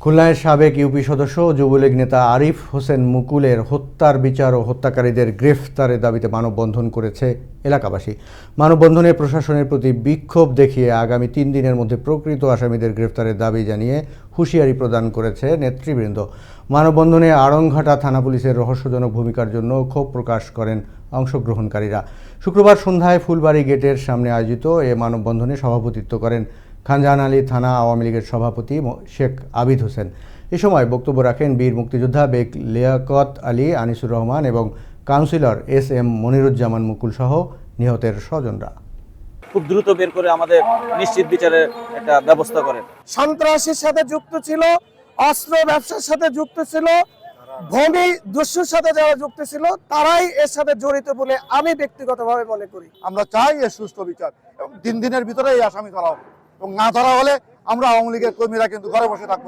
খুলনার সাবেক ইউপি সদস্য যুবলীগ নেতা আরিফ হোসেন মুকুলের হত্যার বিচার ও হত্যাকারীদের গ্রেফতারের দাবিতে মানববন্ধন করেছে এলাকাবাসী। মানববন্ধনে প্রশাসনের প্রতি বিক্ষোভ দেখিয়ে আগামী তিন দিনের মধ্যে প্রকৃত আসামিদের গ্রেফতারের দাবি জানিয়ে হুঁশিয়ারি প্রদান করেছে নেতৃবৃন্দ। মানববন্ধনে আড়ংঘাটা থানা পুলিশের রহস্যজনক ভূমিকার জন্য ক্ষোভ প্রকাশ করেন অংশগ্রহণকারীরা। শুক্রবার সন্ধ্যায় ফুলবাড়ি গেটের সামনে আয়োজিত এ মানববন্ধনে সভাপতিত্ব করেন খানজাহান আলী থানা আওয়ামী লীগের সভাপতি শেখ আবিদ হোসেন। এ সময় বক্তব্য রাখেন বীর মুক্তিযোদ্ধা বেগ লিয়াকত আলী আনিসুর রহমান এবং councillor S M Moniruzzaman Mukul সহ নিহতের স্বজনরা। খুব দ্রুত বের করে আমাদের নিশ্চিত বিচারের একটা ব্যবস্থা করেন। সন্ত্রাসীর সাথে যুক্ত ছিল অস্ত্র ব্যবসার সাথে যুক্ত ছিল ভূমি দস্যুর সাথে যারা যুক্ত ছিল তারাই এর সাথে জড়িত বলে আমি ব্যক্তিগতভাবে মনে করি। আমরা চাই এর সুষ্ঠু বিচার এবং তিন দিনের ভিতরে এই আসামি ধরা হবে এবং না ধরা হলে আমরা আওয়ামী লীগের কর্মীরা কিন্তু ঘরে বসে থাকব।